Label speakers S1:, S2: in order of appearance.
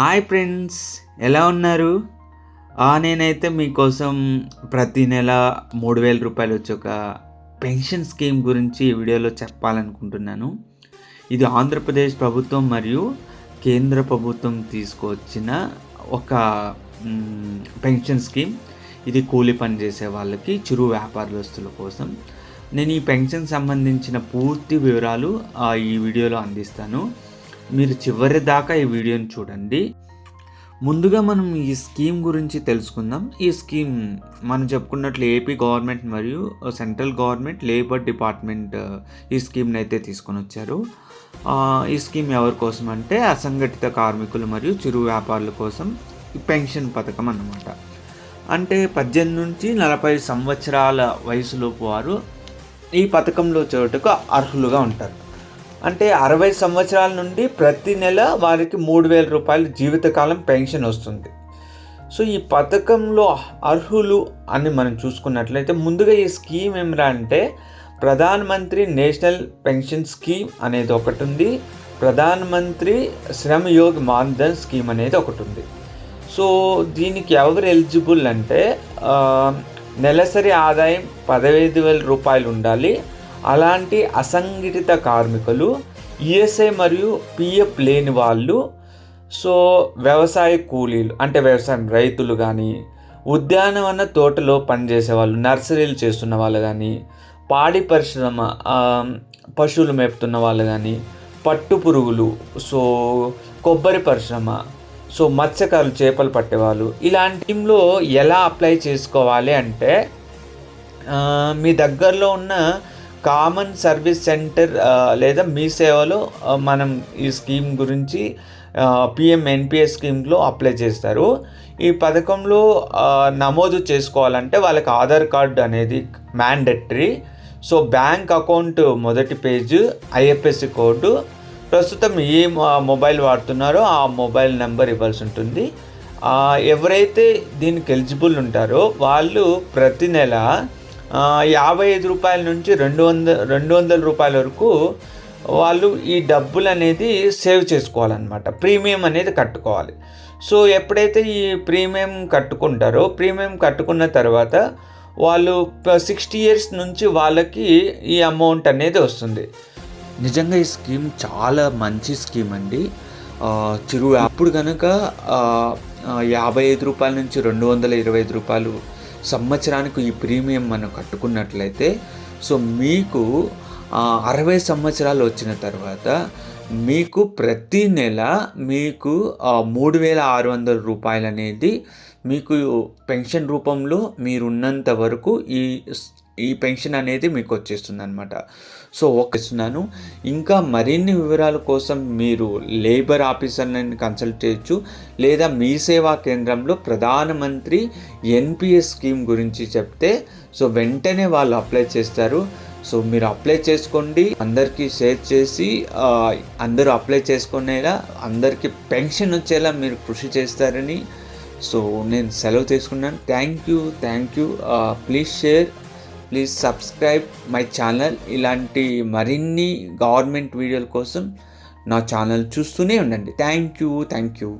S1: Hi friends ఎలా ఉన్నారు? నేనైతే మీకోసం ప్రతి నెల మూడు వేల రూపాయలు వచ్చి ఒక పెన్షన్ స్కీమ్ గురించి ఈ వీడియోలో చెప్పాలనుకుంటున్నాను. ఇది ఆంధ్రప్రదేశ్ ప్రభుత్వం మరియు కేంద్ర ప్రభుత్వం తీసుకొచ్చిన ఒక పెన్షన్ స్కీమ్. ఇది కూలి పని చేసే వాళ్ళకి చిరు వ్యాపారస్తుల కోసం. నేను ఈ పెన్షన్ సంబంధించిన పూర్తి వివరాలు ఈ వీడియోలో అందిస్తాను. మీరు చివరి దాకా ఈ వీడియోని చూడండి. ముందుగా మనం ఈ స్కీమ్ గురించి తెలుసుకుందాం. ఈ స్కీమ్ మనం చెప్పుకున్నట్లు ఏపీ గవర్నమెంట్ మరియు సెంట్రల్ గవర్నమెంట్ లేబర్ డిపార్ట్మెంట్ ఈ స్కీమ్ని అయితే తీసుకొని వచ్చారు. ఈ స్కీమ్ ఎవరి కోసం అంటే అసంఘటిత కార్మికులు మరియు చిరు వ్యాపారుల కోసం పెన్షన్ పథకం అన్నమాట. అంటే పద్దెనిమిది నుంచి నలభై సంవత్సరాల వయసులోపు వారు ఈ పథకంలో చేరుటకు అర్హులుగా ఉంటారు. అంటే అరవై సంవత్సరాల నుండి ప్రతి నెల వారికి మూడు వేల రూపాయలు జీవితకాలం పెన్షన్ వస్తుంది. సో ఈ పథకంలో అర్హులు అని మనం చూసుకున్నట్లయితే ముందుగా ఈ స్కీమ్ ఏమిరా అంటే Pradhan Mantri national pension scheme అనేది ఒకటి ఉంది ప్రధాన మంత్రి శ్రమ యోగ్ మాన్ధన్ స్కీమ్ అనేది ఒకటి ఉంది సో దీనికి ఎవరు ఎలిజిబుల్ అంటే నెలసరి ఆదాయం పదహైదు వేల రూపాయలు ఉండాలి. అలాంటి అసంఘటిత కార్మికులు ఈఎస్ఐ మరియు పిఎఫ్ లేని వాళ్ళు సో వ్యవసాయ కూలీలు అంటే వ్యవసాయం రైతులు కానీ ఉద్యానవన తోటలో పనిచేసే వాళ్ళు నర్సరీలు చేస్తున్న వాళ్ళు కానీ పాడి పరిశ్రమ పశువులు మేపుతున్న వాళ్ళు కానీ పట్టు పురుగులు సో కొబ్బరి పరిశ్రమ సో మత్స్యకారులు చేపలు పట్టేవాళ్ళు ఇలాంటి టీంలో ఎలా అప్లై చేసుకోవాలి అంటే మీ దగ్గరలో ఉన్న కామన్ సర్వీస్ సెంటర్ లేదా మీ సేవలో uh, మనం ఈ స్కీమ్ గురించి uh, పిఎం ఎన్పిఎస్ స్కీమ్లో అప్లై చేస్తారు. ఈ పథకంలో uh, నమోదు చేసుకోవాలంటే వాళ్ళకి ఆధార్ కార్డు అనేది మ్యాండటరీ. సో బ్యాంక్ అకౌంట్ మొదటి పేజ్ ఐఎఫ్ఎస్సి కోడ్. ప్రస్తుతం ఏ మొబైల్ వాడుతున్నారో ఆ మొబైల్ నెంబర్ ఇవ్వాల్సి ఉంటుంది. ఎవరైతే దీనికి ఎలిజిబుల్ ఉంటారో వాళ్ళు ప్రతి నెల యాభై ఐదు రూపాయల నుంచి రెండు వందల రెండు వందల రూపాయల వరకు వాళ్ళు ఈ డబ్బులు అనేది సేవ్ చేసుకోవాలన్నమాట. ప్రీమియం అనేది కట్టుకోవాలి. సో ఎప్పుడైతే ఈ ప్రీమియం కట్టుకుంటారో ప్రీమియం కట్టుకున్న తర్వాత వాళ్ళు సిక్స్టీ ఇయర్స్ నుంచి వాళ్ళకి ఈ అమౌంట్ అనేది వస్తుంది. నిజంగా ఈ స్కీమ్ చాలా మంచి స్కీమ్ అండి. చిరు అప్పుడు కనుక యాభై ఐదు రూపాయల నుంచి రెండు వందల ఇరవై ఐదు రూపాయలు సంవత్సరానికి ఈ ప్రీమియం మనం కట్టుకున్నట్లయితే సో మీకు అరవై సంవత్సరాలు వచ్చిన తర్వాత మీకు ప్రతి నెల మీకు మూడు వేల ఆరు వందల రూపాయలు అనేది మీకు పెన్షన్ రూపంలో మీరున్నంత వరకు ఈ ఈ పెన్షన్ అనేది మీకు వచ్చేస్తుంది అనమాట సో ఓకేస్తున్నాను ఇంకా మరిన్ని వివరాల కోసం మీరు లేబర్ ఆఫీసర్లను కన్సల్ట్ చేయొచ్చు. లేదా మీ సేవా కేంద్రంలో ప్రధానమంత్రి ఎన్పిఎస్ స్కీమ్ గురించి చెప్తే సో వెంటనే వాళ్ళు అప్లై చేస్తారు. సో మీరు అప్లై చేసుకోండి. అందరికీ షేర్ చేసి అందరూ అప్లై చేసుకునేలా అందరికీ పెన్షన్ వచ్చేలా మీరు కృషి చేస్తారని. సో నేను సెలవు తీసుకున్నాను. Thank you thank you. Please share. Please subscribe my channel ఇలాంటి మరిన్ని గవర్నమెంట్ వీడియోల కోసం నా ఛానల్ చూస్తూనే ఉండండి. Thank you thank you